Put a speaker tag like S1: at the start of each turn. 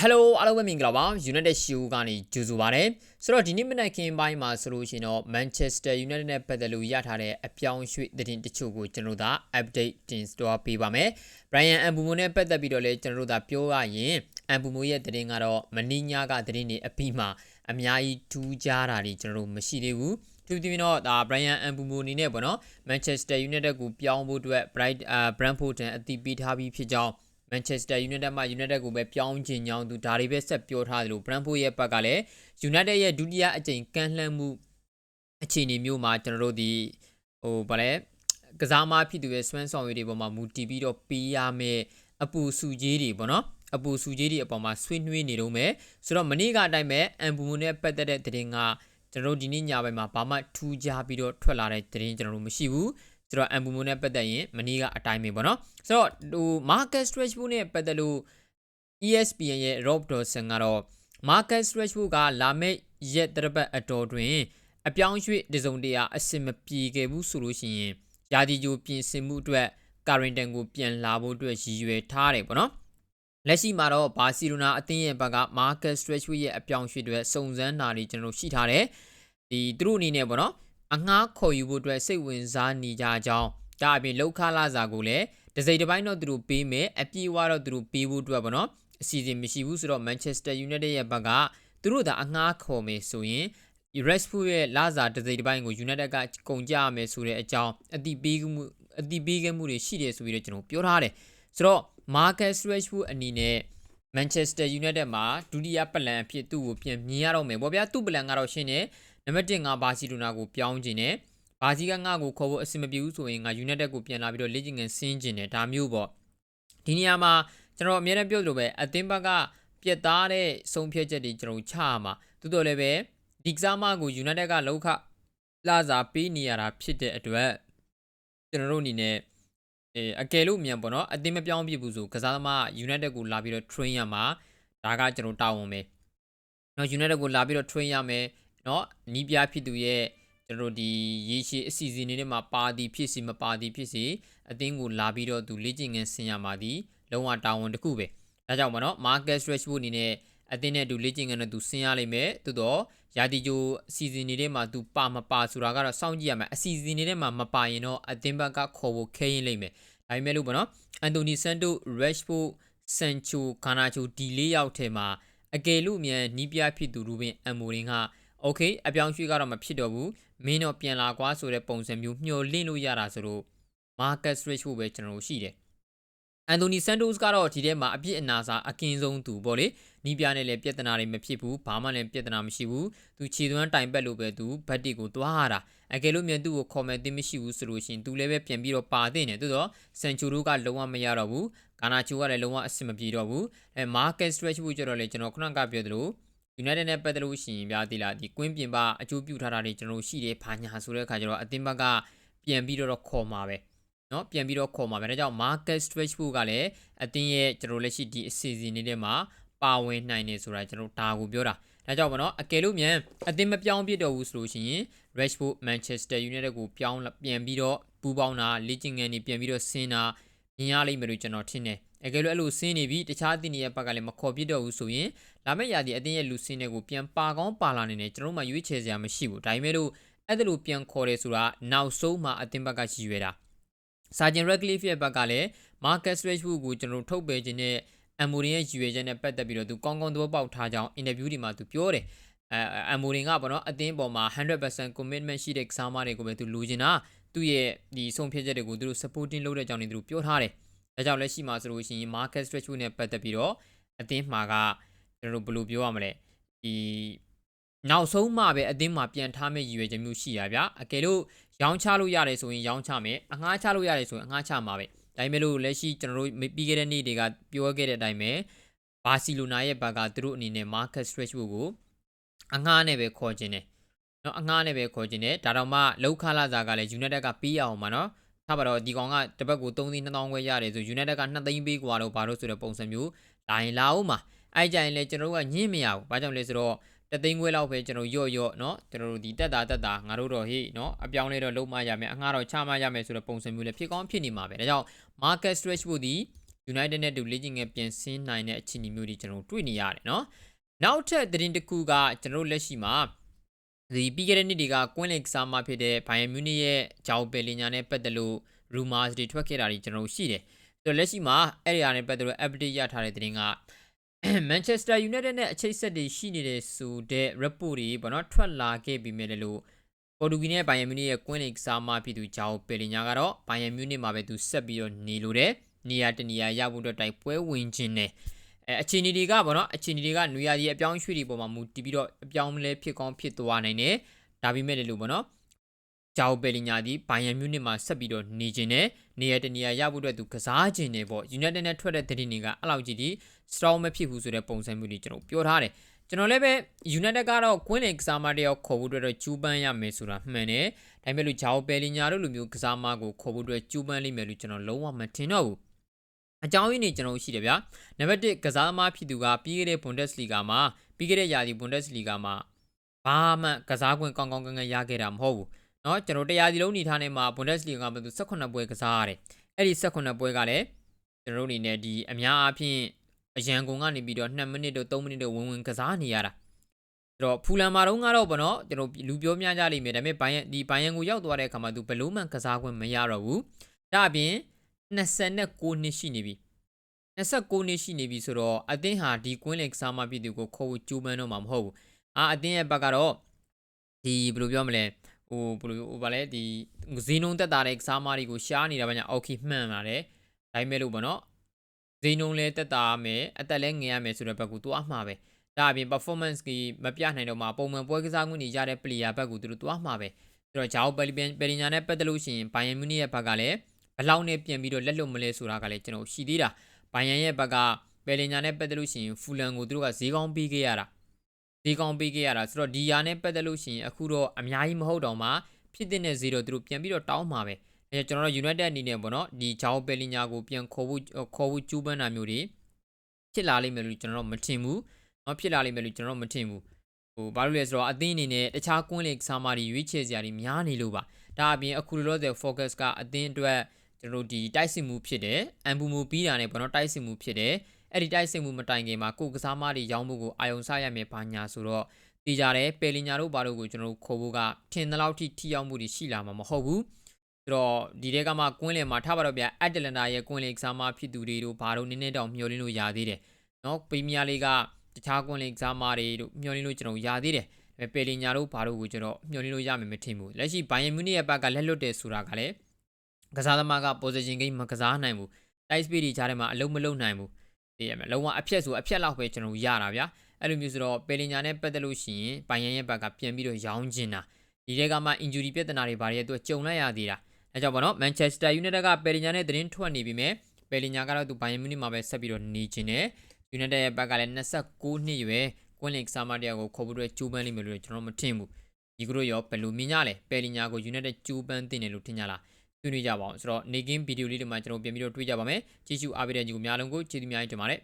S1: Hello အားလုံးပဲမင်္ဂလာပါ United Show ကနေကြိုဆိုပါရစေဆိုတော့ဒီနေ့မနက်ခင်းပိုင်းမှာဆိုလို့ရှိရင်တော့ Manchester United နဲ့ပတ်သက်လို့ရထားတဲ့အပြောင်းရွှေ့သတင်းတချို့ကိုကျွန်တော်တို့ဒါ update တင် store ပေးပါမယ် Brian Mbumo နဲ့ပတ်သက်ပြီးတော့လည်းကျွန်တော်တို့ဒါပြောရရင် Mbumo ရဲ့သတင်းကတော့မင်းညာကသတင်းတွေအပြီးမှာအများကြီးထူးခြားတာတွေကျွန်တော်တို့မရှိသေးဘူးသူဒီတော့ဒါ Brian Mbumo အနေနဲ့ပေါ့နော် Manchester United ကိုပြောင်းဖို့အတွက် Bright Brentford အတီးပေးထားပြီးဖြစ်ကြောင်း Manchester United မှာ United ကိုပဲပြောင်းချင်ကြောင်းသူဒါတွေပဲဆက်ပြောထားတယ်လို့ Brentford ရဲ့ဘက်ကလည်း United ရဲ့ဒုတိယအကြိမ်ကမ်းလှမ်းမှုအခြေအနေမျိုးမှာကျွန်တော်တို့ဒီဟိုဗာလဲကစားမဖြစ်သူရဲ့စွမ်းဆောင်ရည်တွေပေါ်မှာမူတည်ပြီးတော့ပေးရမယ်အပူစုကြီးတွေပေါ့နော်အပူစုကြီးတွေအပေါ်မှာဆွေးနွေးနေတော့မယ်ဆိုတော့မနေ့ကအတိုင်းပဲအမ်ဘူမူနဲ့ပတ်သက်တဲ့သတင်းကကျွန်တော်တို့ဒီနေ့ညပိုင်းမှာဘာမှထူးခြားပြီးတော့ထွက်လာတဲ့သတင်းကျွန်တော်တို့မရှိဘူး ဆိုတော့အမ်ဘူမူနဲ့ပတ်သက်ရင်မနေ့ကအတိုင်းပဲပေါ့နော်ဆိုတော့ဟို Marcus Rashford နဲ့ပတ်သက်လို့ ESPN ရဲ့ Rob Dawson ကတော့ Marcus Rashford ကလာမယ့်ရက်တရပတ်အတော်တွင် အပြောင်းရွှေ့တစုံတရာအဆင်မပြေခဲ့ဘူးဆိုလို့ရှိရင်ယာဒီဂျိုပြင်ဆင်မှုအတွက်ကာရင်တန်ကိုပြန်လာဖို့အတွက်ရည်ရွယ်ထားတယ်ပေါ့နော်လက်ရှိမှာတော့ဘာစီလိုနာအသင်းရဲ့ဘက်က Marcus Rashford ရဲ့အပြောင်းရွှေ့တွေစုံစမ်းတာတွေကျွန်တော်တို့ရှိထားတယ်ဒီသူတို့အနေနဲ့ပေါ့နော် အငှားခေါ်ယူဖို့အတွက်စိတ်ဝင်စားနေကြကြောင်းဒါအပြင်လောက်ခလာစာကိုလည်းတစိမ့်တစ်ပိုင်းတော့သူတို့ပေးမယ်အပြေးဝါတော့သူတို့ပေးဖို့အတွက်ပေါ့နော်အစီအစဉ်မရှိဘူးဆိုတော့ Manchester United ရဲ့ဘက်ကသူတို့သာအငှားခေါ်မယ်ဆိုရင် Rashford ရဲ့လာစာတစိမ့်တစ်ပိုင်းကို United ကကုန်ကြရမယ်ဆိုတဲ့အကြောင်းအတိပေးမှုအတိပေးခဲ့မှုတွေရှိတယ်ဆိုပြီးတော့ကျွန်တော်ပြောထားတယ်ဆိုတော့ Marcus Rashford အနေနဲ့ Manchester United မှာဒုတိယပလန်အဖြစ်သူ့ကိုပြန်မြင်ရတော့မယ်ပေါ့ဗျာသူ့ပလန်ကတော့ရှင်းတယ် နံပါတ်1ငါဘာစီလိုနာကိုပြောင်းခြင်းနဲ့ဘာစီကငါ့ကိုခေါ်ဖို့အဆင်မပြေဘူးဆိုရင်ငါယူနိုက်တက်ကိုပြန်လာပြီးတော့လေ့ကျင့်ခန်းဆင်းခြင်းနဲ့ဒါမျိုးပေါ့ဒီနေရာမှာကျွန်တော်အများနဲ့ပြောလို့ပဲအသင်းဘက်ကပြက်သားတဲ့ဆုံးဖြတ်ချက်တွေကျွန်တော်ချရမှာသို့တော်လည်းပဲဒီကစားမကိုယူနိုက်တက်ကလောက်ခလာစားပေးနေရတာဖြစ်တဲ့အတွက်ကျွန်တော်တို့အနေနဲ့အဲအကယ်လို့မြန်ပေါ့နော်အသင်းမပြောင်းပြစ်ဘူးဆိုကစားသမားယူနိုက်တက်ကိုလာပြီးတော့ train ရမှာဒါကကျွန်တော်တာဝန်ပဲနော်ယူနိုက်တက်ကိုလာပြီးတော့ train ရမယ် เนาะနီးပြဖြစ်သူရဲ့ကျွန်တော်တို့ဒီရေရှည်အစီအစဉ်တွေနဲ့မှာပါသည်ဖြစ်စီမပါသည်ဖြစ်စီအသင်းကိုလာပြီးတော့သူလေ့ကျင့်ခန်းဆင်ရမှာဒီလုံးဝတာဝန်တစ်ခုပဲဒါကြောင့်မနော် Marcus Rashford အနေနဲ့အသင်းနဲ့သူလေ့ကျင့်ခန်းနဲ့သူဆင်ရလိမ့်မယ်သို့တော့ယာတီဂျိုအစီအစဉ်တွေထဲမှာသူပါမပါဆိုတာကတော့စောင့်ကြည့်ရမယ်အစီအစဉ်တွေထဲမှာမပါရင်တော့အသင်းဘက်ကခေါ်ဖို့ခဲရင်လိမ့်မယ်ဒါပေမဲ့လို့ပေါ့နော်အန်တိုနီဆန်တိုရက်ရှ်ဖို့ဆန်ချိုကာနာချိုဒီလေးယောက်ထဲမှာအကယ်လို့မြန်နီးပြဖြစ်သူရူဘင်အမ်မိုရင်က ။ Okay အပြောင်းရွှေ့ကတော့မဖြစ်တော့ဘူး။မင်းတော့ပြန်လာကွာဆိုတဲ့ပုံစံမျိုးမျှော်လင့်လို့ရတာဆိုတော့ Marcus Rashford ပဲကျွန်တော်တို့ရှိတယ်။ Anthony Santos ကတော့ဒီထဲမှာအပြစ်အနာစာအကင်းဆုံးသူပေါ့လေ။နီးပြနဲ့လည်းပြဿနာတွေမဖြစ်ဘူး။ဘာမှလည်းပြဿနာမရှိဘူး။သူခြေသွမ်းတိုင်ပတ်လို့ပဲသူဘတ်တီကိုသွားရတာ။အကယ်လို့မြန်သူ့ကိုခေါ်မယ်သိမရှိဘူးဆိုလို့ရှိရင်သူလည်းပဲပြန်ပြီးတော့ပါတဲ့နဲ့သို့တော့ဆန်ချူတို့ကလုံးဝမရတော့ဘူး။ဂါနာချိုကလည်းလုံးဝအဆင်မပြေတော့ဘူး။အဲ Marcus Rashford ကျတော့လေကျွန်တော်ခုနကပြောသလို United နဲ့ပတ်သက်လို့ရှိရင်ပြသေးလားဒီကွင်းပြင်ပအကျိုးပြုထားတာတွေကျွန်တော်ရှိတယ်ဘာညာဆိုတဲ့အခါကျတော့အသင်းဘက်ကပြန်ပြီးတော့ခေါ်มาပဲเนาะပြန်ပြီးတော့ခေါ်มาပဲဒါကြောင့် Market Stretchful ကလည်းအသင်းရဲ့ကျွန်တော်လက်ရှိဒီအစီအစဉ်လေးထဲမှာပါဝင်နိုင်နေဆိုတာကျွန်တော်ဒါကိုပြောတာဒါကြောင့်ဗောနော်အကယ်လို့မြန်အသင်းမပြောင်းပြစ်တော့ဘူးဆိုလို့ရှိရင် Rashford Manchester United ကိုပြောင်းပြန်ပြီးတော့ပူးပေါင်းတာလေ့ကျင့်ခန်းတွေပြန်ပြီးတော့ဆင်းတာ မြင်ရလိမ့်မယ်လို့ကျွန်တော်ထင်တယ်အကယ်လို့အဲ့လိုဆင်းနေပြီတခြားအသင်းတွေရဲ့ဘက်ကလည်းမခေါ်ပြစ်တော့ဘူးဆိုရင်လာမယ့်ရာသီအသင်းရဲ့လူစင်းတွေကိုပြန်ပါကောင်းပါလာနေတယ်ကျွန်တော်တို့မှရွေးချယ်စရာမရှိဘူးဒါပေမဲ့လို့အဲ့ဒါလိုပြန်ခေါ်တယ်ဆိုတာနောက်ဆုံးမှအသင်းဘက်ကရည်ရွယ်တာစာဂျင်ရက်ဂလီဖ်ရဲ့ဘက်ကလည်းမာကတ်စရက်ဘူးကိုကျွန်တော်ထုတ်ပယ်ခြင်းနဲ့အမ်မိုရင်ရဲ့ရည်ရွယ်ချက်နဲ့ပတ်သက်ပြီးတော့သူကောင်းကောင်းသဘောပေါက်ထားကြောင်းအင်တာဗျူးဒီမှာသူပြောတယ်အဲအမ်မိုရင်ကပေါ့နော်အသင်းပေါ်မှာ100% commitment ရှိတဲ့ကစားမတွေကိုပဲသူလူချင်တာ သူ့ရဲ့ဒီဆုံးဖြတ်ချက်တွေကိုသူတို့ supporting လုပ်တဲ့ကြောင်းနေသူတို့ပြောထားတယ်ဒါကြောင့်လက်ရှိမှာဆိုလို့ရှိရင် market stretch နဲ့ပတ်သက်ပြီးတော့အသင်းမှာကကျွန်တော်တို့ဘယ်လိုပြောရမလဲဒီနောက်ဆုံးမှပဲအသင်းမှာပြန်ထားမယ့်ရည်ရွယ်ချက်မျိုးရှိရဗျအကယ်လို့ရောင်းချလို့ရတယ်ဆိုရင်ရောင်းချမယ်အငှားချလို့ရတယ်ဆိုရင်အငှားချမှာပဲဒါပေမဲ့လို့လက်ရှိကျွန်တော်တို့ပြီးခဲ့တဲ့နေ့တွေကပြောခဲ့တဲ့အတိုင်းပဲဘာစီလိုနာရဲ့ဘက်ကသူတို့အနေနဲ့ market stretch ကိုအငှားနဲ့ပဲခေါ်ခြင်းတယ် နော်အငှားနဲ့ပဲခေါ်ခြင်းတယ်ဒါတော့မှလောက်ခလာစာကလည်း United ကပြီးအောင်မှာနော်ထားပါတော့ဒီကောင်ကတပတ်ကို3သိန်း2000ခွဲရတယ်ဆို United က2သိန်းပေးกว่าတော့ဘာလို့ဆိုတဲ့ပုံစံမျိုးလာရင်လာအောင်မှာအဲ့ကြရင်လေကျွန်တော်တို့ကညှင်းမရဘူးဘာကြောင့်လဲဆိုတော့တသိန်းခွဲလောက်ပဲကျွန်တော်ရော့ရော့เนาะကျွန်တော်တို့ဒီတက်တာတက်တာငါတို့တော့ဟေ့เนาะအပြောင်းလဲတော့လုံးမရမယ်အငှားတော့ချမရမယ်ဆိုတဲ့ပုံစံမျိုးလည်းဖြစ်ကောင်းဖြစ်နေမှာပဲဒါကြောင့် market stretch ဖို့ဒီ United နဲ့တူလေ့ကျင့်ငယ်ပြန်ဆင်းနိုင်တဲ့အခြေအနေမျိုးတွေကျွန်တော်တို့တွေ့နေရတယ်နော်နောက်ထပ်သတင်းတစ်ခုကကျွန်တော်တို့လက်ရှိမှာ ဒီပြီးခဲ့တဲ့နှစ်တွေကကွင်းလင်ကစားမဖြစ်တဲ့ Bayern Munich ရဲ့ဂျောက်ပယ်လင်ညာနဲ့ပတ်သက်လို့ rumors တွေထွက်ခဲ့တာတွေကျွန်တော်တို့ရှိတယ်ဆိုတော့လက်ရှိမှာအဲ့ဒီအရာနဲ့ပတ်သက်လို့ update ရထားတဲ့သတင်းက Manchester United နဲ့အချိတ်ဆက်တွေရှိနေတဲ့ဆိုတဲ့ report တွေပေါ့နော်ထွက်လာခဲ့ပြီးမြဲလို့ပေါ်တူဂီနဲ့ဘိုင်ယန်မြူနစ်ရဲ့ကွင်းလင်ကစားမဖြစ်သူဂျာအိုပယ်လင်ညာကတော့ဘိုင်ယန်မြူနစ်မှာပဲသူဆက်ပြီးတော့နေလို့တယ်နေရာတနေရာရဖို့အတွက်တိုက်ပွဲဝင်ခြင်းနဲ့ အဲအခြေအနေတွေကပေါ့နော်အခြေအနေတွေကနွေရာသီအပြောင်းရွှေ့တွေပေါ်မှာမူတည်ပြီးတော့အပြောင်းလဲဖြစ်ကောင်းဖြစ်သွားနိုင်တယ်ဒါပေမဲ့လည်းလို့ပေါ့နော်ဂျာအိုပယ်လင်ညာဒီဘိုင်ယန်မြူနစ်မှာဆက်ပြီးတော့နေခြင်းနဲ့နေရာတနေရာရဖို့အတွက်သူကစားခြင်းနဲ့ပေါ့ United နဲ့ထွက်တဲ့သတင်းတွေကအဲ့လောက်ကြီးဒီ strong မဖြစ်ဘူးဆိုတဲ့ပုံစံမျိုးတွေကျွန်တော်ပြောထားတယ်ကျွန်တော်လည်းပဲ United ကတော့ကွင်းလင်ကစားမတယောက်ခေါ်ဖို့အတွက်တော့ကျူးပန်းရမယ်ဆိုတာမှန်တယ်ဒါပေမဲ့လို့ဂျာအိုပယ်လင်ညာတို့လိုမျိုးကစားမကိုခေါ်ဖို့အတွက်ကျူးပန်းလိမ့်မယ်လို့ကျွန်တော်လုံးဝမထင်တော့ဘူး အကြောင်းရင်းတွေကျွန်တော်ရှိတယ်ဗျာနံပါတ်1ကစားသမားဖြစ်သူကပြီးခဲ့တဲ့ Bundesliga မှာပြီးခဲ့တဲ့ရာသီ Bundesliga မှာဘာမှကစားခွင့်ကောင်းကောင်းကန်းကန်းရခဲ့တာမဟုတ်ဘူးเนาะကျွန်တော်တရားစီလုံးနေထားနေမှာ Bundesliga မှာသူ18ပွဲကစားရတယ်အဲ့ဒီ18ပွဲကလည်းကျွန်တော်တို့အနေနဲ့ဒီအများအားဖြင့်အရန်ကုန်ကနေပြီးတော့2မိနစ်တော့3မိနစ်တော့ဝင်ဝင်ကစားနေရတာအဲ့တော့ဖူလန်မာတော့ကတော့ဗောနော်ကျွန်တော်လူပြောများကြလိမ့်မယ်ဒါပေမဲ့ဘိုင်ယန်ဒီဘိုင်ယန်ကိုရောက်သွားတဲ့အခါမှာသူဘယ်လို့မှကစားခွင့်မရတော့ဘူးဒါအပြင် 29နှစ်ရှိနေပြီ29နှစ်ရှိနေပြီဆိုတော့အသင်းဟာဒီကွင်းလင်ကစားမပြည်သူကိုခေါ်ဖို့ကြိုးပမ်းတော့မှာမဟုတ်ဘူးအာအသင်းရဲ့ဘက်ကတော့ဒီဘယ်လိုပြောမလဲဟိုဘယ်လိုဟိုဗာလဲဒီဇီနုံတက်တာတဲ့ကစားမတွေကိုရှားနေတာဗျာအောက်ခီမှန်လာတယ်ဒါပေမဲ့လို့ဗောနော်ဇီနုံလဲတက်တာမယ်အသက်လဲငယ်ရမယ်ဆိုတဲ့ဘက်ကိုသူအမှားပဲဒါအပြင် performance ကြီးမပြနိုင်တော့မှပုံမှန်ပွဲကစားမှုတွေရတဲ့ player ဘက်ကိုသူတို့သွားမှာပဲဆိုတော့ဂျာအိုပယ်လီပယ်ပယ်လီညာနဲ့ပတ်သက်လို့ရှိရင်ဘိုင်ယန်မြူနစ်ရဲ့ဘက်ကလည်း ဘလောက်နဲ့ပြန်ပြီးတော့လက်လွတ်မလဲဆိုတာကလည်းကျွန်တော်ရှိသေးတာဘိုင်ယန်ရဲ့ဘက်ကပယ်လီညာနဲ့ပတ်သက်လို့ရှိရင်ဖူလန်ကိုသူတို့ကဈေးကောင်းပေးခဲ့ရတာဈေးကောင်းပေးခဲ့ရတာဆိုတော့ဒီယာနဲ့ပတ်သက်လို့ရှိရင်အခုတော့အများကြီးမဟုတ်တော့မှဖြစ်တဲ့ဈေးတော့သူတို့ပြန်ပြီးတော့တောင်းမှာပဲအဲကျွန်တော်တို့ United အနေနဲ့ပေါ့နော်ဒီဂျာအိုပယ်လီညာကိုပြန်ခေါ်ဖို့ခေါ်ဖို့ကျူးပန်းတာမျိုးတွေဖြစ်လာလိမ့်မယ်လို့ကျွန်တော်တို့မထင်ဘူးเนาะဖြစ်လာလိမ့်မယ်လို့ကျွန်တော်မထင်ဘူးဟိုဘာလို့လဲဆိုတော့အသင်းအနေနဲ့တခြားကွင်းလေဆာမာတွေရွေးချယ်စရာတွေများနေလို့ပါဒါအပြင်အခုလောလောဆယ် focus ကအသင်းအတွက် ကျွန်တော်တို့ဒီတိုက်စစ်မှုဖြစ်တယ်အမ်ဘူမူပြီးတာနဲ့ဘောနော်တိုက်စစ်မှုဖြစ်တယ်အဲ့ဒီတိုက်စစ်မှုမတိုင်ခင်မှာကိုကစားမတွေရောင်းဖို့ကိုအာယုံစရမယ်ဘာညာဆိုတော့တည်ကြတယ်ပယ်လင်ညာတို့ဘာတို့ကိုကျွန်တော်တို့ခေါ်ဖို့ကထင်သလောက်ထိထိရောက်မှုတွေရှိလာမှာမဟုတ်ဘူးဆိုတော့ဒီတဲကမှကွင်းလင်မှာထားပါတော့ဗျအက်တလန်တာရဲ့ကွင်းလင်ကစားမဖြစ်သူတွေတို့ဘာတို့နည်းနည်းတောင်မျှော်လင့်လို့ရသေးတယ်နော်ပရီးမီးယားလိကတခြားကွန်လင်ကစားမားတွေတို့မျှော်လင့်လို့ကျွန်တော်ရသေးတယ်။ဒါပေမဲ့ပယ်လင်ညာတို့ဘာတို့ကိုကျွန်တော်မျှော်လင့်လို့ရမယ်မထင်ဘူး။လက်ရှိဘိုင်ယန်မြူနစ်ရဲ့ဘက်ကလက်လွတ်တယ်ဆိုတာကလည်း ကစားသမားက position game မကစားနိုင်ဘူး။ tight speed တွေကြားထဲမှာအလုံးမလုံးနိုင်ဘူး။သိရမယ်။လုံးဝအဖြက်ဆိုအဖြက်လောက်ပဲကျွန်တော်ရတာဗျာ။အဲ့လိုမျိုးဆိုတော့ပယ်လင်ညာနဲ့ပတ်သက်လို့ရှိရင်ဘိုင်ယန်ရဲ့ဘက်ကပြန်ပြီးတော့ရောင်းချင်တာ။ဒီတဲကမှ injury ပြဿနာတွေဘာတွေအတွက်ကြုံလိုက်ရသေးတာ။အဲကြောင့်ပေါ့နော် Manchester United ကပယ်လင်ညာနဲ့သတင်းထွက်နေပြီမဲ့ပယ်လင်ညာကတော့သူဘိုင်ယန်မြူနစ်မှာပဲဆက်ပြီးတော့နေချင်တယ်။ United ရဲ့ဘက်ကလည်း29နှစ်ရွယ်ကွင်းလင်ကစားမတရားကိုခေါ်ဖို့အတွက်ကျူးပန်းလိမ့်မယ်လို့ကျွန်တော်မထင်ဘူးဒီကတို့ရောဘယ်လိုမြင်ကြလဲပယ်လီညာကို United ကျူးပန်းတင်တယ်လို့ထင်ကြလား ဆွေးနွေးကြပါအောင်ဆိုတော့နေကင်းဗီဒီယိုလေးတွေမှာကျွန်တော်ပြန်ပြီးတော့တွေ့ကြပါမယ်ကြည့်ရှုအားပေးတဲ့ညီကိုများလုံးကိုကျေးဇူးများကြီးတင်ပါတယ်